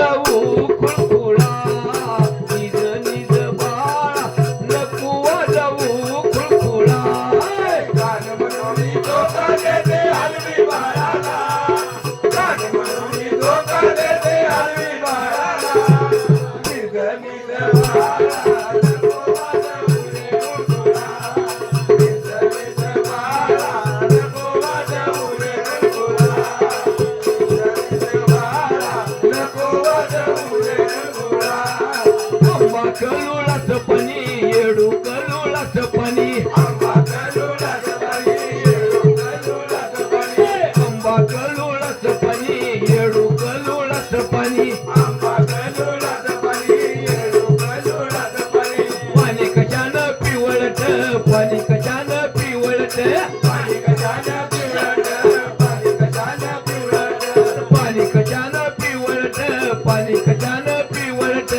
o पाणी कशान पिवळत? पाणी कशान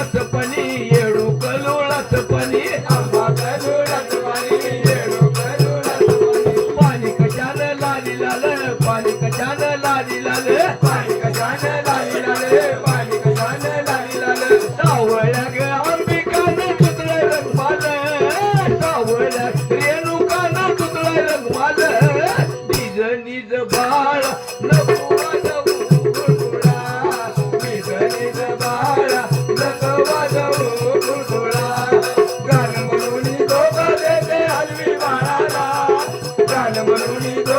गरुळाच पणी येडू गरुळाच पणी आंबा गरुळाच पाणी येडू गरुळाच पाणी पाणी कशान लाली लाल జ్ఞానములు నీతో